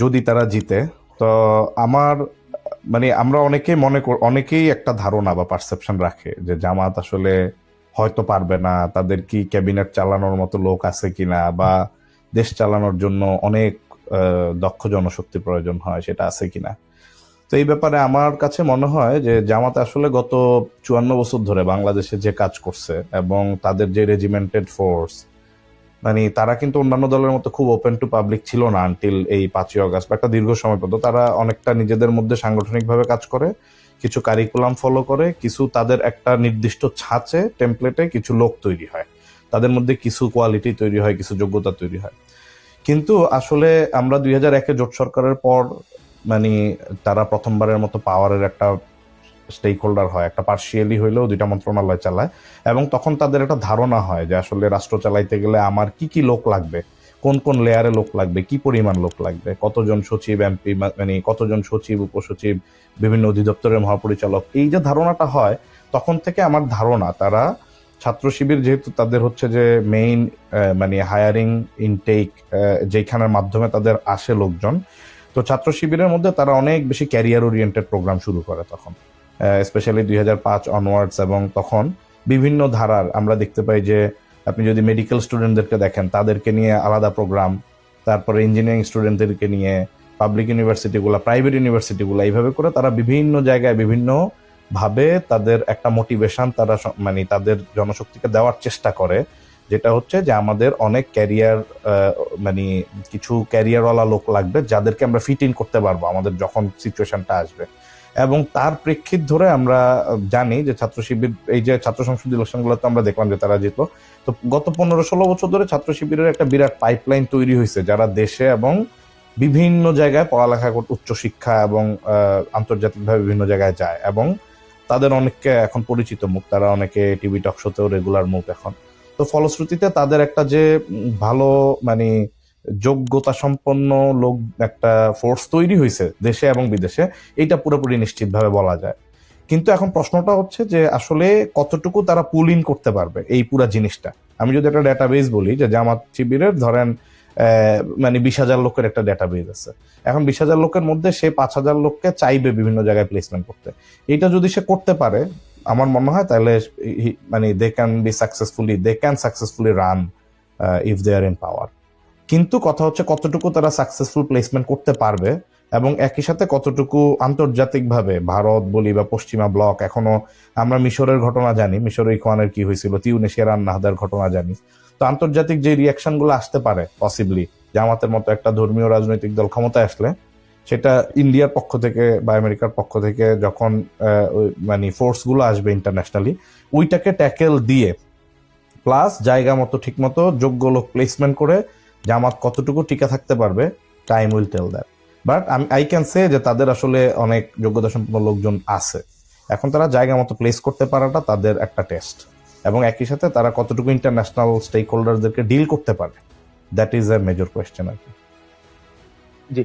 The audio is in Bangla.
যদি তারা জিতে, তো আমার মানে আমরা অনেকেই মনে কর, অনেকেই একটা ধারণা বা পারসেপশন রাখে যে জামাত আসলে হয়তো পারবে না, তাদের কি ক্যাবিনেট চালানোর মতো লোক আছে কিনা বা দেশ চালানোর জন্য অনেক দক্ষ জনশক্তি প্রয়োজন হয়, সেটা আছে কিনা। তো এই ব্যাপারে আমার কাছে মনে হয় যে জামাত আসলে গত চুয়ান্ন বছর ধরে বাংলাদেশে যে কাজ করছে এবং তাদের যে রেজিমেন্টেড ফোর্স মানে তারা কিন্তু অন্যান্য দলের মতো খুব ওপেন টু পাবলিক ছিল না আনটিল এই পাঁচই অগস্ট বা একটা দীর্ঘ সময় পর্যন্ত। তারা অনেকটা নিজেদের মধ্যে সাংগঠনিকভাবে কাজ করে, কিছু কারিকুলাম ফলো করে, কিছু তাদের একটা নির্দিষ্ট ছাঁচে টেমপ্লেটে কিছু লোক তৈরি হয়। তাদের মধ্যে কিছু কোয়ালিটি তৈরি হয়, কিছু যোগ্যতা তৈরি হয়। কিন্তু আসলে আমরা দুই হাজার একে জোট সরকারের পর মানে তারা প্রথমবারের মতো পাওয়ারের একটা স্টেক হোল্ডার হয়, একটা পার্সিয়ালি হইলেও দুইটা মন্ত্রণালয় চালায়। এবং তখন তাদের একটা ধারণা হয় যে আসলে রাষ্ট্র চালাইতে গেলে আমার কি কি লোক লাগবে, কোন কোন লেয়ারে লোক লাগবে, কি পরিমাণ লোক লাগবে, কতজন সচিব এমপি মানে কতজন সচিব, উপসচিব, বিভিন্ন অধিদপ্তরের মহাপরিচালক। এই যে ধারণাটা হয়, তখন থেকে আমার ধারণা, তারা ছাত্র শিবির যেহেতু তাদের হচ্ছে যে মেইন মানে হায়ারিং ইনটেক যেখানের মাধ্যমে তাদের আসে লোকজন, তো ছাত্র শিবিরের মধ্যে তারা অনেক বেশি ক্যারিয়ার ওরিয়েন্টেড প্রোগ্রাম শুরু করে তখন। স্পেশালি দুই হাজার পাঁচ অনওয়ার্ডস এবং তখন বিভিন্ন ধারার আমরা দেখতে পাই যে আপনি যদি মেডিকেল স্টুডেন্টদেরকে দেখেন, তাদেরকে নিয়ে আলাদা প্রোগ্রাম তারপরে ইঞ্জিনিয়ারিং স্টুডেন্টদেরকে নিয়ে পাবলিক ইউনিভার্সিটিগুলো প্রাইভেট ইউনিভার্সিটিগুলো এইভাবে করে তারা বিভিন্ন জায়গায় বিভিন্ন ভাবে তাদের একটা মোটিভেশন তারা মানে তাদের জনশক্তিকে দেওয়ার চেষ্টা করে। যেটা হচ্ছে যে আমাদের অনেক ক্যারিয়ার মানে কিছু ক্যারিয়ারওয়ালা লোক লাগবে যাদেরকে আমরা ফিট ইন করতে পারব আমাদের যখন সিচুয়েশনটা আসবে। এবং তার প্রেক্ষিত ধরে আমরা জানি যে ছাত্র শিবির, এই যে ছাত্র সংসদ ইলেকশনগুলোতে আমরা দেখলাম যে তারা জিতলো। তো গত পনেরো ষোলো বছর ধরে ছাত্র শিবিরের একটা বিরাট পাইপলাইন তৈরি হয়েছে যারা দেশে এবং বিভিন্ন জায়গায় পড়ালেখা করতে উচ্চশিক্ষা এবং আন্তর্জাতিকভাবে বিভিন্ন জায়গায় যায় এবং তাদের অনেককে এখন পরিচিত মুখ। তারা অনেকে টিভি টক শোতেও রেগুলার মুখ এখন। তো ফলশ্রুতিতে তাদের একটা যে ভালো মানে যোগ্যতা সম্পন্ন লোক একটা ফোর্স তৈরি হয়েছে দেশে এবং বিদেশে এটা পুরোপুরি নিশ্চিতভাবে বলা যায়। কিন্তু এখন প্রশ্নটা হচ্ছে যে আসলে কতটুকু তারা পুল ইন করতে পারবে এই পুরা জিনিসটা? আমি যদি একটা ডেটাবেস বলি যে জামাত শিবিরের ধরেন মানে বিশ হাজার লোকের একটা ডেটাবেস আছে। এখন বিশ হাজার লোকের মধ্যে সে পাঁচ হাজার লোককে চাইবে বিভিন্ন জায়গায় প্লেসমেন্ট করতে। এটা যদি সে করতে পারে আমার মনে হয় তাহলে মানে they can be successfully they can successfully run if they are in power কিন্তু কথা হচ্ছে কতটুকু তারা সাকসেসফুল প্লেসমেন্ট করতে পারবে এবং একই সাথে কতটুকু আন্তর্জাতিকভাবে ভারত, বলি বা পশ্চিমা ব্লক এখনও আমরা মিশরের ঘটনা জানি মিশরের ইকওয়ানের কি হয়েছিল তিউনেশিয়ার আন্নাহাদার ঘটনা জানি। তো আন্তর্জাতিক যে রিয়াকশনগুলো আসতে পারে পসিবলি জামাতের মতো একটা ধর্মীয় রাজনৈতিক দল ক্ষমতায় আসলে সেটা ইন্ডিয়ার পক্ষ থেকে বা আমেরিকার পক্ষ থেকে যখন মানে ফোর্সগুলো আসবে ইন্টারন্যাশনালি ওইটাকে ট্যাকেল দিয়ে প্লাস জায়গা মতো, ঠিক মতো, যোগ্য লোক প্লেসমেন্ট করে, জামাত কতটুকু টিকে থাকতে পারবে time will tell that but আমি আই ক্যান সে যে তাদের আসলে অনেক যোগ্যতা সম্পন্ন লোকজন আছে। এখন তারা জায়গা মতো প্লেস করতে পারাটা তাদের একটা টেস্ট এবং একই সাথে তারা কতটুকু ইন্টারন্যাশনাল স্টেক হোল্ডারদেরকে ডিল করতে পারে that is a major question আর কি জি।